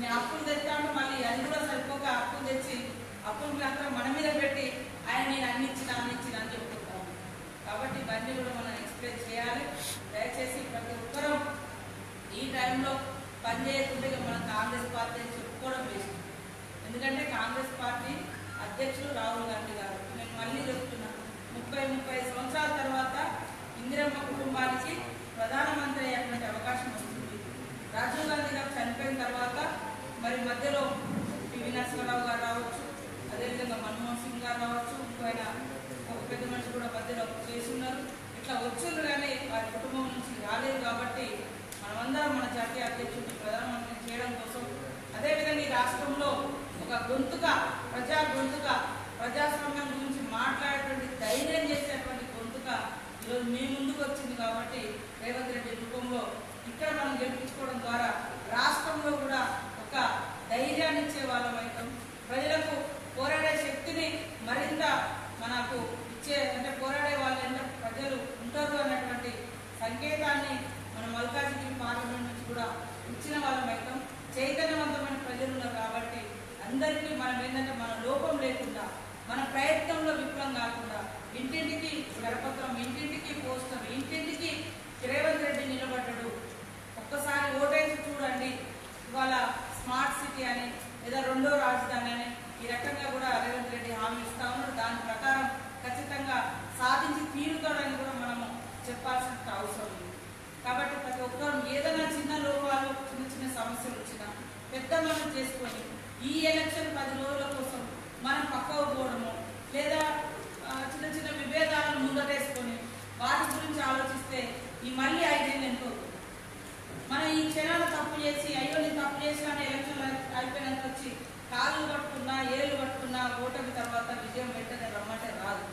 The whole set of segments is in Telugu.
నేను అప్పులు తెస్తాను మళ్ళీ అది కూడా సరిపోక అప్పులు తెచ్చి అప్పులు మాత్రం మన మీద పెట్టి ఆయన నేను అన్ని ఇచ్చిన అన్ని ఇచ్చిన అని చెప్పుకుంటాను కాబట్టి ఇవన్నీ కూడా మనం ఎక్స్ప్లెయిన్ చేయాలి. దయచేసి ప్రతి ఒక్కరూ ఈ టైంలో పనిచేయకుండా ఇక మనం కాంగ్రెస్ పార్టీ అని చెప్పుకోవడం లేదు ఎందుకంటే కాంగ్రెస్ పార్టీ అధ్యక్షులు రాహుల్ గాంధీ గారు. నేను మళ్ళీ చెప్తున్నా ముప్పై ముప్పై సంవత్సరాల తర్వాత ఇందిరమ్మ కుటుంబానికి ప్రధానమంత్రి అయ్యేటువంటి అవకాశం వస్తుంది. రాజీవ్ గాంధీ గారు చనిపోయిన తర్వాత మరి మధ్యలో పివి నరసింహరావు గారు రావచ్చు. అదేవిధంగా మన్మోహన్ సింగ్ గారు రావచ్చు. ఆయన ఒక పెద్ద మనిషి కూడా మధ్యలో చేసి ఉన్నారు ఇట్లా వచ్చారు కానీ వారి కుటుంబం నుంచి రాలేదు కాబట్టి మనమందరం మన జాతీయ అధ్యక్షుడిని ప్రధానమంత్రిని చేయడం కోసం అదేవిధంగా ఈ రాష్ట్రంలో ఒక గొంతుక ప్రజా గొంతుక ప్రజాస్వామ్యం గురించి మాట్లాడేటువంటి ధైర్యం చేసేటువంటి గొంతుక ఈరోజు మీ ముందుకు వచ్చింది కాబట్టి రేవంత్ రెడ్డి రూపంలో ఇక్కడ మనం గెలిపించుకోవడం ద్వారా రాష్ట్రంలో కూడా ఒక ధైర్యాన్ని ఇచ్చే వాళ్ళం అవుతాం ప్రజలకు పోరాడే శక్తిని మరింత మనకు ఇచ్చే అంటే పోరాడే వాళ్ళంటే ప్రజలు ఉంటారు అన్నటువంటి సంకేతాన్ని మన మల్కాజిగిరి పార్లమెంట్ నుంచి కూడా ఇచ్చిన వాళ్ళం అవుతాం చైతన్యవంతమైన ప్రజలు ఉన్నారు కాబట్టి అందరికీ మనం ఏంటంటే మన లోపం లేకుండా మన ప్రయత్నంలో విఫలం కాకుండా ఇంటింటికి కరపత్రం ఇంటింటికి పోస్టర్ ఇంటింటికి రేవంత్ రెడ్డి నిలబడ్డాడు ఒక్కసారి ఓటేసి చూడండి ఇవాళ స్మార్ట్ సిటీ అని లేదా రెండో రాజధాని అని ఈ రకంగా కూడా రేవంత్ రెడ్డి హామీ ఇస్తా ఉన్నాడు దాని ప్రకారం ఖచ్చితంగా సాధించి తీరుతాడని కూడా మనము చెప్పాల్సిన అవసరం ఉంది కాబట్టి ప్రతి ఒక్కరు ఏదైనా చిన్న లోపాలు చిన్న చిన్న సమస్యలు వచ్చినా పెద్ద చేసుకొని ఈ ఎలక్షన్ పది రోజుల కోసం మనం పక్కకు పోవడము లేదా చిన్న చిన్న విభేదాలను ముందటేసుకొని వాటి గురించి ఆలోచిస్తే ఈ మళ్ళీ ఐదేళ్ళు ఎంతో మనం ఈ క్షణాలు తప్పు చేసి అయ్యో నేను తప్పు చేసినా ఎలక్షన్ అయిపోయినంత వచ్చి కాళ్ళు పట్టుకున్నా ఏళ్ళు పట్టుకున్నా ఓటమి తర్వాత విజయం వెంటనే రమ్మంటే రాదు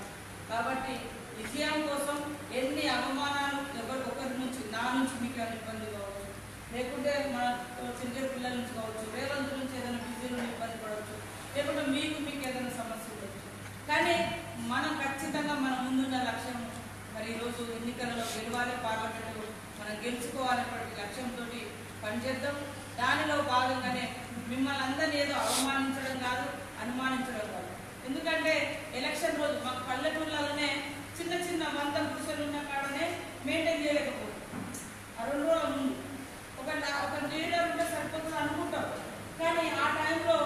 కాబట్టి విజయం కోసం ఎన్ని అవమానాలు ఎవరి ఒకరి నుంచి నా నుంచి మీకు ఏమైనా ఇబ్బంది కావచ్చు లేకుంటే మన చిన్న పిల్లల నుంచి కావచ్చు రేవంత్ నుంచి ఏదైనా బిజీలో ఇబ్బంది పడవచ్చు లేకుంటే మీకు మీకు ఏదైనా సమస్య ఉండొచ్చు కానీ మనం ఖచ్చితంగా మన ముందున్న లక్ష్యం మరి ఈరోజు ఎన్నికలలో గెలవాలి పార్లమెంటు మనం గెలుచుకోవాలనేటువంటి లక్ష్యంతో పనిచేద్దాం దానిలో భాగంగానే మిమ్మల్ని అందరినీ ఏదో అవమానించడం కాదు అనుమానించడం కాదు. ఎందుకంటే ఎలక్షన్ రోజు మాకు పల్లెటూళ్ళలోనే చిన్న చిన్న వంద పురుషులు ఉన్న కాడనే మెయింటైన్ చేయలేకపోతుంది ఆ రెండు రోజుల ముందు. ఒక ఒక లీడర్ ఉంటే సరిపోతుంది అనుకుంటాం. కానీ ఆ టైంలో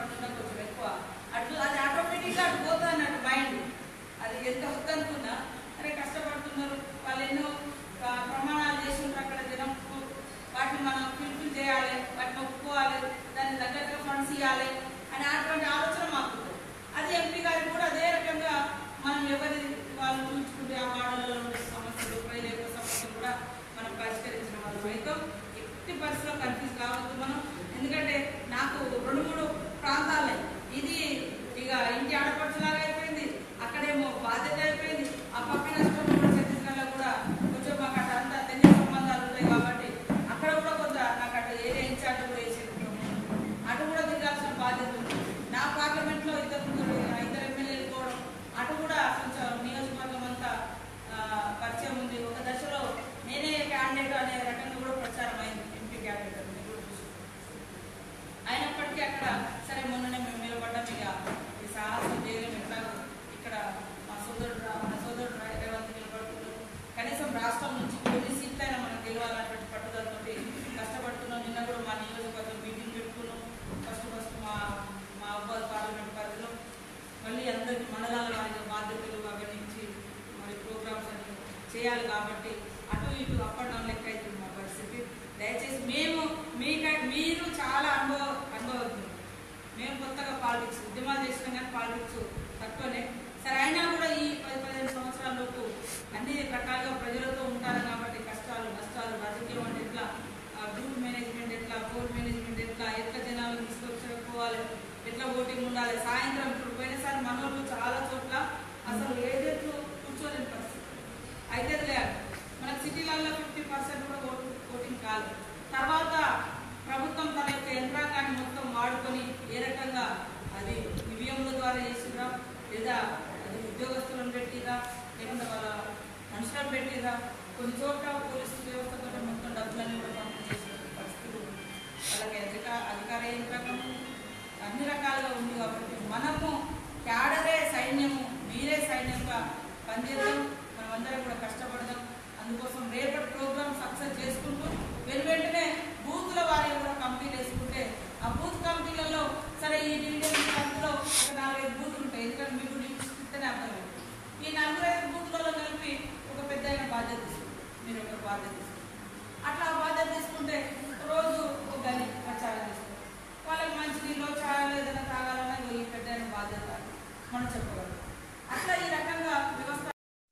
పట్టుకున్నా కొంచెం ఎక్కువ. అటు అది ఆటోమేటిక్గా అటు పోతా అన్నట్టు మైండ్ అది ఎంత వద్దనుకున్నా అరే కష్టపడుతున్నారు వాళ్ళు ఎన్నో ప్రమాణాలు చేస్తుంటారు అక్కడ జనం. వాటిని మనం ఫిల్ఫిల్ చేయాలి వాటిని ఒప్పుకోవాలి దాన్ని తగ్గట్టుగా ఫండ్స్ ఇవ్వాలి అని అటువంటి ఆలోచన మాకు అది ఎంపీ గారికి కూడా అదే రకంగా మనం ఎవరి వాళ్ళు చూసుకుంటే ఆ వార్డులలో ఉండే సమస్యలు ప్రజల యొక్క సమస్యలు కూడా మనం పరిష్కరించిన వాళ్ళు అయితే ఎట్టి పరిస్థితిలో కన్ఫ్యూజ్ కావద్దు మనం. ఎందుకంటే నాకు రెండు మూడు Ah, cántale. చేయాలి కాబట్టి అటు ఇటు అప్ అండ్ డౌన్ లెక్క అవుతుంది మా పరిస్థితి. దయచేసి మేము మీక మీరు చాలా అనుభవ అనుభవజ్ఞులు. మేము కొత్తగా పాలిటిక్స్ ఉద్యమాలు చేసినాం కానీ పాలిటిక్స్ తక్కువనే. సరే అయినా కూడా ఈ పది పదిహేను సంవత్సరాలలోపు అన్ని రకాలుగా ప్రజలతో ఉంటారు కాబట్టి కష్టాలు నష్టాలు రాజకీయం అంటే ఎట్లా? గ్రూప్ మేనేజ్మెంట్ ఎట్లా? బోర్డ్ మేనేజ్మెంట్ ఎట్లా? ఎట్లా జనాలు తీసుకొచ్చుకోవాలి? ఎట్లా ఓటింగ్ ఉండాలి? సాయంత్రం ఇప్పుడు పోయినసారి మనోళ్ళు చాలా చోట్ల అసలు ఏదైతే కూర్చోలేని పరిస్థితి అయితే లేదు మనకు సిటీలలో ఫిఫ్టీ పర్సెంట్ కూడా ఓటు ఓటింగ్ కాదు. తర్వాత ప్రభుత్వం తన యొక్క యంత్రాంగాన్ని మొత్తం వాడుకొని ఏ రకంగా అది ఈవీఎంల ద్వారా చేసిరా లేదా అది ఉద్యోగస్తులను పెట్టిరా లేకుండా వాళ్ళ మనుషులను పెట్టిరా కొన్ని చోట్ల పోలీసు వ్యవస్థతో మొత్తం డబ్బులన్నీ కూడా పంపిణీ చేసిన పరిస్థితులు వాళ్ళకి అధిక అధికార యంత్రాంగం అన్ని రకాలుగా ఉంది కాబట్టి మనము క్యాడరే సైన్యము మీరే సైన్యంగా పనిచేద్దాం. మనమందరం కూడా కష్టపడదాం. అందుకోసం రేపటి programme